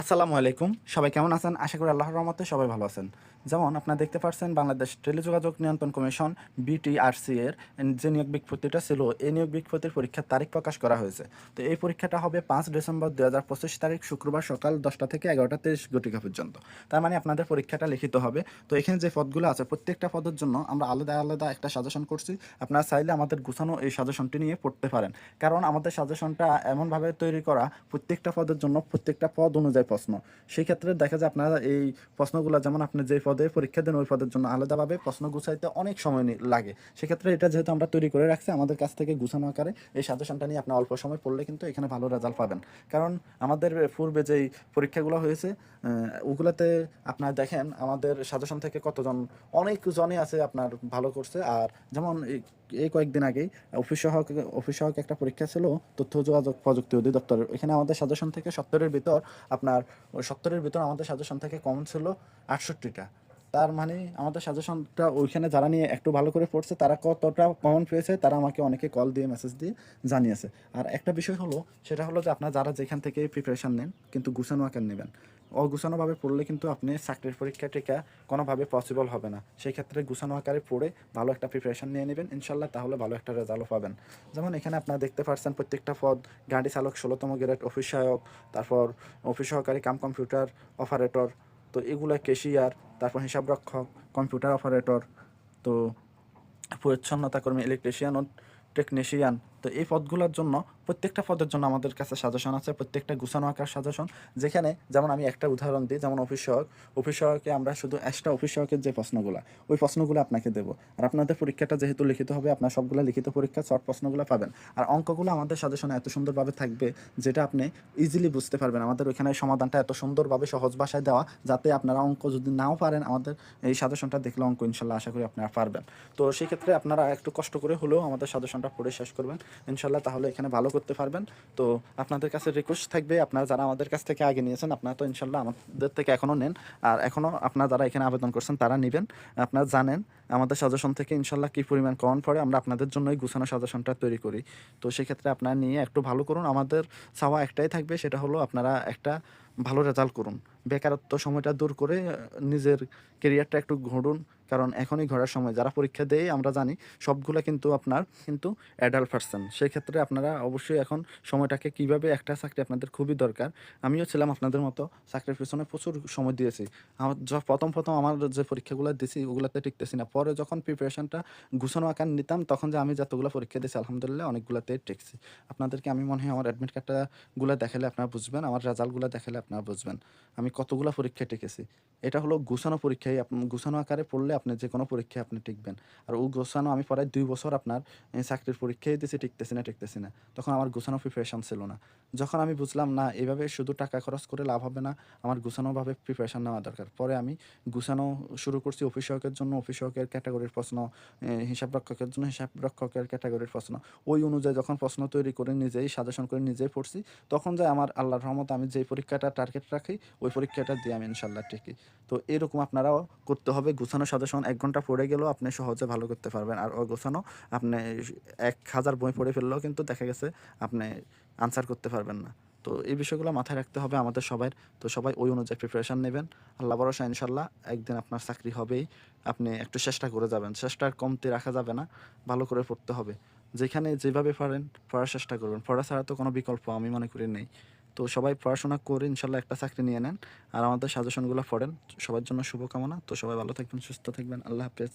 আসসালামু আলাইকুম। সবাই কেমন আছেন? আশা করি আল্লাহর রহমতে সবাই ভালো আছেন। যেমন আপনারা দেখতে পাচ্ছেন বাংলাদেশ টেলিযোগাযোগ নিয়ন্ত্রণ কমিশন, বিটিআরসি এর যে নিয়োগ বিজ্ঞপ্তিটা ছিল, এই নিয়োগ বিজ্ঞপ্তির পরীক্ষার তারিখ প্রকাশ করা হয়েছে। তো এই পরীক্ষাটা হবে পাঁচ ডিসেম্বর দু হাজার পঁচিশ তারিখ, শুক্রবার সকাল দশটা থেকে এগারোটা তেইশ ঘটিকা পর্যন্ত। তার মানে আপনাদের পরীক্ষাটা লিখিত হবে। তো এখানে যে পদগুলো আছে, প্রত্যেকটা পদের জন্য আমরা আলাদা আলাদা একটা সাজেশন করছি। আপনারা চাইলে আমাদের গুছানো এই সাজেশনটি নিয়ে পড়তে পারেন। কারণ আমাদের সাজেশনটা এমনভাবে তৈরি করা, প্রত্যেকটা পদের জন্য প্রত্যেকটা পদ অনুযায়ী প্রশ্ন। সেই ক্ষেত্রে দেখা যায় আপনারা এই প্রশ্নগুলো, যেমন আপনি যে পদে পরীক্ষা দেন, ওই পদের জন্য আলাদাভাবে প্রশ্ন গুছাইতে অনেক সময় লাগে। সেক্ষেত্রে এটা যেহেতু আমরা তৈরি করে রাখছি, আমাদের কাছ থেকে গুছানো আকারে এই সাজেশনটা নিয়ে আপনি অল্প সময় পড়লে কিন্তু এখানে ভালো রেজাল্ট পাবেন। কারণ আমাদের পূর্বে যেই পরীক্ষাগুলো হয়েছে ওগুলাতে আপনার দেখেন, আমাদের সাজেশন থেকে কতজন, অনেক জনই আছে আপনার ভালো করছে। আর যেমন এই- এই কয়েকদিন আগেই অফিস সহক অফিস সহক একটা পরীক্ষা ছিল, তথ্য যোগাযোগ প্রযুক্তি অধিদপ্তরের এখানে আমাদের সাজেশন থেকে সত্তরের ভিতর আপনার ওই সত্তরের ভিতর আমাদের সাজেশন থেকে কমন ছিল আটষট্টিটা। তার মানে আমাদের সাজেশনটা ওইখানে যারা নিয়ে একটু ভালো করে পড়ছে, তারা কতটা কমন পেয়েছে, তারা আমাকে অনেকে কল দিয়ে মেসেজ দিয়ে জানিয়েছে। আর একটা বিষয় হলো, সেটা হলো যে আপনারা যারা যেখান থেকে প্রিপারেশন নেন, কিন্তু গুছানো আকার নেবেন। অগুছানোভাবে পড়লে কিন্তু আপনি চাকরির পরীক্ষা টিকা কোনোভাবে পসিবল হবে না। সেই ক্ষেত্রে গুছানো আকারে পড়ে ভালো একটা প্রিপারেশন নিয়ে নেবেন ইনশাল্লাহ তাহলে ভালো একটা রেজাল্টও পাবেন। যেমন এখানে আপনারা দেখতে পাচ্ছেন প্রত্যেকটা পদ, গাড়ি চালক ষোলোতম গ্রেড অফিস সহায়ক তারপর অফিস সহকারী, কাম কম্পিউটার অপারেটর তো এগুলো কেশিয়ার তারপর হিসাবরক্ষক কম্পিউটার অপারেটর তো পরিচ্ছন্নতা কর্মী ইলেকট্রিশিয়ান ও টেকনিশিয়ান তো এই পদগুলোর জন্য প্রত্যেকটা পদের জন্য আমাদের কাছে সাজেশন আছে, প্রত্যেকটা গুছানো আকার সাজেশন যেখানে যেমন আমি একটা উদাহরণ দিই, যেমন অফিস সহক অফিস সহকে আমরা শুধু এক্সট্রা অফিস সহকের যে প্রশ্নগুলো, ওই প্রশ্নগুলো আপনাকে দেবো। আর আপনাদের পরীক্ষাটা যেহেতু লিখিত হবে, আপনার সবগুলো লিখিত পরীক্ষা শর্ট প্রশ্নগুলো পাবেন। আর অঙ্কগুলো আমাদের সাজেশনে এত সুন্দরভাবে থাকবে, যেটা আপনি ইজিলি বুঝতে পারবেন। আমাদের ওইখানে সমাধানটা এত সুন্দরভাবে সহজ ভাষায় দেওয়া, যাতে আপনারা অঙ্ক যদি নাও পারেন, আমাদের এই সাজেশনটা দেখলে অঙ্ক ইনশাল্লাহ আশা করি আপনারা পারবেন। তো সেক্ষেত্রে আপনারা একটু কষ্ট করে হলেও আমাদের সাজেশনটা পড়ে শেষ করবেন। ইনশাল্লাহ তাহলে এখানে ভালো করতে পারবেন। তো আপনাদের কাছে রিকোয়েস্ট থাকবে, আপনারা যারা আমাদের কাছ থেকে আগে নিয়েছেন, আপনারা তো ইনশাল্লাহ আমাদের থেকে এখনও নেন। আর এখনও আপনারা যারা এখানে আবেদন করছেন, তারা নেবেন। আপনারা জানেন আমাদের সাজেশন থেকে ইনশাল্লাহ কী পরিমাণ কমন পড়ে, আমরা আপনাদের জন্যই গুছানো সাজেশনটা তৈরি করি। তো সেক্ষেত্রে আপনারা নিয়ে একটু ভালো করুন। আমাদের চাওয়া একটাই থাকবে, সেটা হলো আপনারা একটা ভালো রেজাল্ট করুন। বেকারত্ব সময়টা দূর করে নিজের কেরিয়ারটা একটু ঘুরুন। কারণ এখনই ঘোরার সময়, যারা পরীক্ষা দেয়, আমরা জানি সবগুলো কিন্তু আপনার কিন্তু অ্যাডাল্ট পার্সন সেই ক্ষেত্রে আপনারা অবশ্যই এখন সময়টাকে কীভাবে একটা চাকরি আপনাদের খুবই দরকার। আমিও ছিলাম আপনাদের মতো চাকরির পিছনে প্রচুর সময় দিয়েছি। আমার প্রথম প্রথম আমার যে পরীক্ষাগুলো দিয়েছি ওগুলোতে টিকতেছি না। পরে যখন প্রিপারেশনটা গুছানো আকার নিতাম, তখন যে আমি যতগুলো পরীক্ষা দিয়েছি, আলহামদুলিল্লাহ অনেকগুলোতে টিকছি আপনাদেরকে আমি মনে হয় আমার অ্যাডমিট কার্ডটা গুলো দেখালে আপনারা বুঝবেন, আমার রেজাল্টগুলো দেখালে আপনারা বুঝবেন। আমি কতগুলো পরীক্ষা টেকেছি। এটা হলো গুছানো পরীক্ষায় গুছানো আকারে পড়লে আপনি যে কোনো পরীক্ষায় আপনি টিকবেন। আর ও গোছানো আমি প্রায় দুই বছর আপনার চাকরির পরীক্ষায় দিয়েছি, টিকতেছি না টিকতেছি না। তখন আমার গুছানো প্রিপারেশন ছিল না। যখন আমি বুঝলাম, না, এভাবে শুধু টাকা খরচ করে লাভ হবে না, আমার গুছানোভাবে প্রিপারেশন নেওয়া দরকার। পরে আমি গুছানো শুরু করছি অফিস সহকের জন্য। অফিস সহকের ক্যাটাগরির প্রশ্ন হিসাব রক্ষকের জন্য হিসাব রক্ষকের ক্যাটাগরির প্রশ্ন। ওই অনুযায়ী যখন প্রশ্ন তৈরি করে নিজেই সাজেশন করে নিজেই পড়ছি, তখন যে আমার আল্লাহর রহমত আমি যেই পরীক্ষাটা টার্গেট রাখি, ওই পরীক্ষাটা দিয়ে আমি ইনশাল্লাহ ঠিকই। তো এরকম আপনারাও করতে হবে। গুছানো সাজেশন এক ঘণ্টা পড়ে গেলেও আপনি সহজে ভালো করতে পারবেন। আর অগোছানো, আপনি এক হাজার বই পড়ে ফেললেও কিন্তু দেখা গেছে আপনি আনসার করতে পারবেন না। তো এই বিষয়গুলো মাথায় রাখতে হবে আমাদের সবাই তো সবাই ওই অনুযায়ী প্রিপারেশন নেবেন। আল্লাহ ভরসা ইনশাল্লাহ একদিন আপনার চাকরি হবেই। আপনি একটু চেষ্টা করে যাবেন। চেষ্টার কমতি রাখা যাবে না, ভালো করে পড়তে হবে। যেখানে যেভাবে পারেন, পড়ার চেষ্টা করবেন। পড়া ছাড়া তো কোনো বিকল্প আমি মনে করি নেই। তো সবাই পড়াশোনা করে ইনশাল্লাহ একটা চাকরি নিয়ে নেন। আর আমাদের সাজেশনগুলো পড়েন। সবার জন্য শুভকামনা। তো সবাই ভালো থাকবেন, সুস্থ থাকবেন। আল্লাহ হাফেজ।